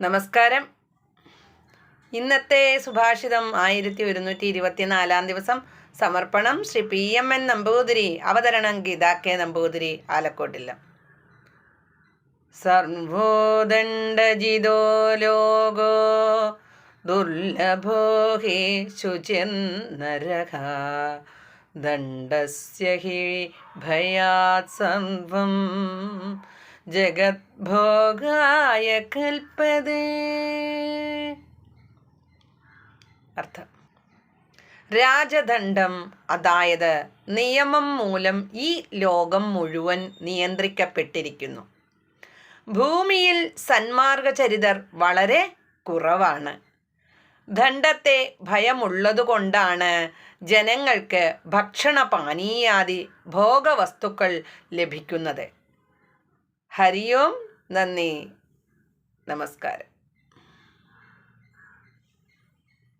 നമസ്കാരം. ഇന്നത്തെ സുഭാഷിതം ആയിരത്തി ഒരുന്നൂറ്റി ഇരുപത്തിനാലാം ദിവസം സമർപ്പണം Shri P M N Namboothiri അവതരണം ഗീതാ കെ നമ്പൂതിരി ആലക്കോട്ടില്ല സർവോദണ്ഡജിതോ ലോകോ ദുർലഭോ ഹി ശുചിർനരഹ ദണ്ഡസ്യ ഹി ഭയാത് സർവം ജഗദ്ഭോഗായ കൽപ്പതേ. അർത്ഥം. രാജദണ്ഡം അതായത് നിയമം മൂലം ഈ ലോകം മുഴുവൻ നിയന്ത്രിക്കപ്പെട്ടിരിക്കുന്നു. ഭൂമിയിൽ സന്മാർഗചരിതർ വളരെ കുറവാണ്. ദണ്ഡത്തെ ഭയമുള്ളതുകൊണ്ടാണ് ജനങ്ങൾക്ക് ഭക്ഷണ പാനീയാദി ഭോഗവസ്തുക്കൾ ലഭിക്കുന്നത്. ഹരിയോം നന്ദി. നമസ്കാരം.